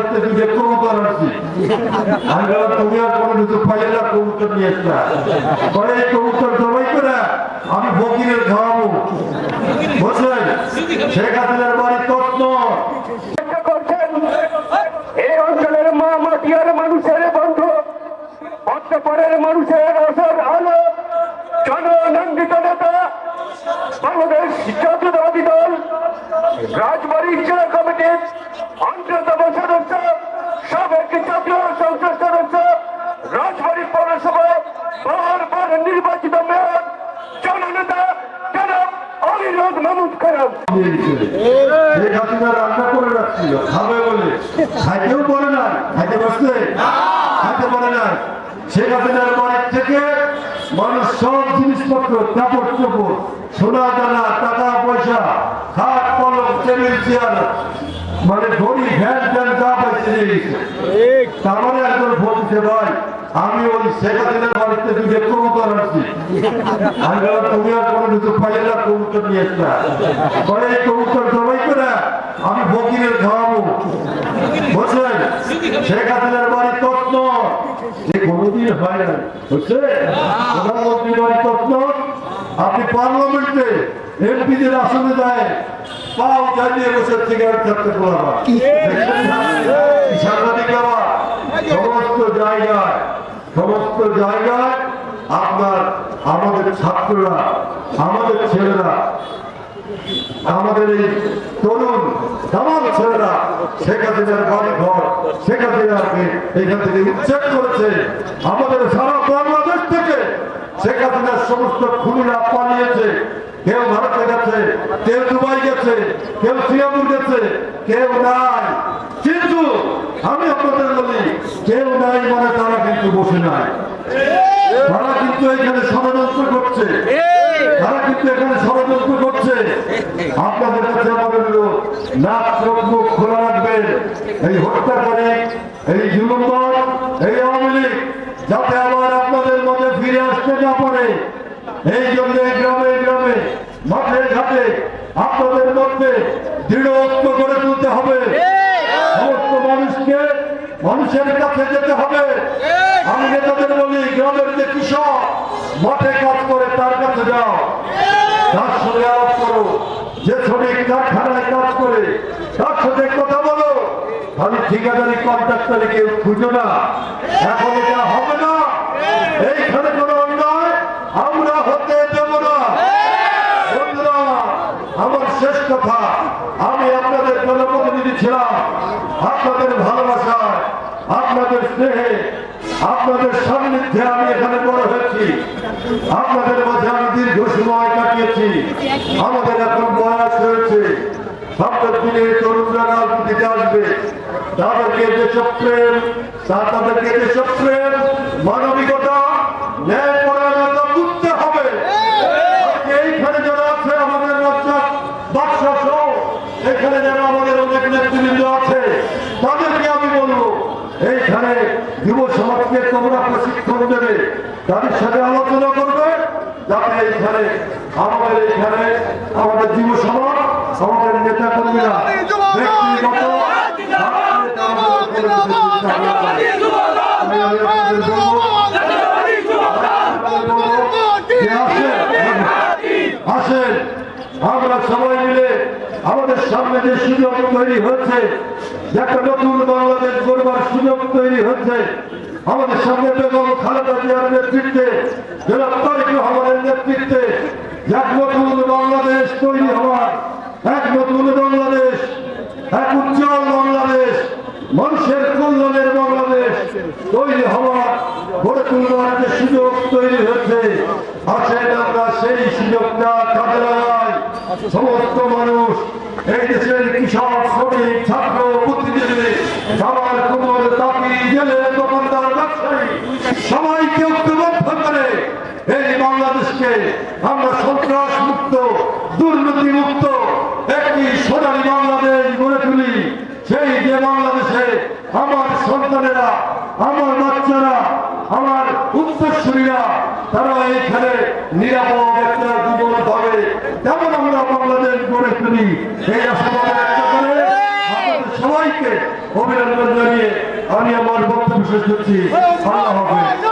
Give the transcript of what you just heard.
বাড়িতে দুটো কবুতর আনছি আমি বললাম, তুমি আর কোনো কিছু পাইলে না কবুতর নিয়ে আসলা পরে এই কবুতর জবাই করে আমি ফকিরের খাওয়াবো। বুঝলেন? শেখ হাসিনার বাড়ি তত্ন এই অঞ্চলের মা মাটিয়ার মানুষের বন্ধু অর্থপরের মানুষের অসর আলো নেতা, বাংলাদেশ জাতীয়তাবাদী দল, রাজবাড়ী জেলা কমিটির সাবেক জাতীয় সংসদ সদস্য রাজবাড়ী পৌরসভা বারবার নির্বাচিত মেয়র জননেতা জনাব অনিরোধ মাহমুদ খারাপ শেখ হাসিনা রান্না করে রাখছিল খাবে বলে। খাইতেও পারে না খাইতে পারছে খাইতে পারে না। শেখ হাসিনার বাড়ির থেকে মানুষ সব জিনিসপত্র কাপড় চোপড় সোনা দানা টাকা পয়সা খাট পলক টেবিল চেয়ার মানে ভ্যান গেছে তার মানে একজন বলছে ভাই আমি ওই শেখ হাসিনার বাড়িতে দুটো কবুতর আনছি। আমি বললাম তুমি আর কোনো কিছু পাইলে না কবুতর নিয়ে আসলা পরে এই কবুতর জবাই করে আমি ফকিরের খাওয়াবো। বুঝলেন শেখ হাসিনার বাড়ি তত্ন যে কোনোদিন হয় না বুঝছে প্রধানমন্ত্রী বাড়ি তত্ন আপনি পার্লামেন্টে এমপিদের আসনে যায় পাও জানিয়ে বসে সিগারেট খাচ্ছে সমস্ত জায়গায় সমস্ত জায়গায় আপনার, আমাদের ছাত্ররা, আমাদের ছেলেরা, আমাদের এই তরুণ, তামাম ছেলেরা শেখ হাসিনার বাড়ি ঘর শেখ হাসিনাকে এখান থেকে উচ্ছেদ করেছে। আমাদের থেকে শেখ সমস্ত খুনিরা পালিয়েছে। কেউ ভারতে গেছে, কেউ দুবাই গেছে, কেউ সিঙ্গাপুর গেছে, কেউ নাই। কিন্তু আমি আপনাদের বলি, কেউ নাই মানে তারা কিন্তু বসে নাই। তারা কিন্তু এখানে ষড়যন্ত্র করছে। তারা কিন্তু এখানে ষড়যন্ত্র করছে। আপনাদের কাছে আমাদের নাক মুখ খোলা রাখবেন। এই হত্যাকারী, এই জুলুমবাজ, এই আওয়ামী লীগ, যাতে আবার আপনাদের মধ্যে ফিরে আসতে না পারে। এই জন্য গ্রামে গ্রামে, মাঠে, ঘাটে আপনাদের মধ্যে দৃঢ় ঐক্য গড়ে তুলতে হবে সমস্ত মানুষকে মানুষের কাছে যেতে হবে। আমি নেতাদের বলি গ্রামের যে কৃষক মাঠে কাজ করে তার কাছে যাও। তার সঙ্গে আলাপ করো। যে শ্রমিক কারখানায় কাজ করে তার সাথে কথা বলো। আমি ঠিকাদারি কন্ট্রাক্টারে কেউ খুঁজো না। এখন এটা হবে না। এইখানে কোনো অন্যায় আমরা হতে দেব না। বন্ধুরা আমার শেষ কথা আমি আপনাদের জনপ্রতিনিধি ছিলাম। আপনাদের ভালোবাসায় আপনাদের স্নেহে, আপনাদের সান্নিধ্যে আমি এখানে বড় হয়েছি। আপনাদের মাঝে আমি দীর্ঘ সময় কাটিয়েছি। আমাদের এখন বয়স হয়েছে। সামনের দিনে তরুণরা রাজনীতিতে আসবে। তাদেরকে দেশপ্রেম তা- তাদেরকে দেশপ্রেম মানবিকতা, ন্যায় পরায়ণতা বুঝতে হবে। এইখানে যারা আছে, আমাদের রাজ্জাক বাদশাহ সহ, এখানে যারা আমাদের অনেক নেতৃবৃন্দ আছে তাদেরকে আমি বলব এইখানে যুব সমাজকে তোমরা প্রশিক্ষণ দেবে তাদের সাথে আলোচনা করবে, যাতে এইখানে আমাদের এইখানে আমাদের যুব সমাজ, আমাদের নেতা কর্মীরা ব্যক্তিগত আসেন। আমরা সবাই মিলে আমাদের সামনে যে সুযোগ তৈরি হচ্ছে একটা নতুন বাংলাদেশ গড়বার সুযোগ তৈরি হচ্ছে আমাদের সামনে বেগম খালেদা জিয়ার নেতৃত্বে জনাব তারেক রহমানের নেতৃত্বে এক নতুন বাংলাদেশ তৈরি হওয়ার, এক নতুন বাংলাদেশ, এক উজ্জ্বল বাংলাদেশ, মানুষের কল্যাণের বাংলাদেশ তৈরি হওয়ার গড়ে তুলবার যে সুযোগ তৈরি হয়েছে আসেন আমরা সেই সুযোগটা কাজে লাগাই। সমস্ত মানুষ এই দেশের কৃষক, শ্রমিক বাংলাদেশকে আমরা সন্ত্রাস মুক্ত দুর্নীতি মুক্ত একটি সোনালী বাংলাদেশ গড়ে তুলি। সেই যে বাংলাদেশে আমার সন্তানেরা, আমার বাচ্চারা, আমার উত্তরসূরীরা, তারা এইখানে নিরাপদ একটা জীবন পাবে। তেমন আমরা বাংলাদেশ গড়ে তুলি। এই আশাবাদ সবাইকে অভিনন্দন জানিয়ে আমি আমার বক্তব্য শেষ করছি। আল্লাহ হাফেজ।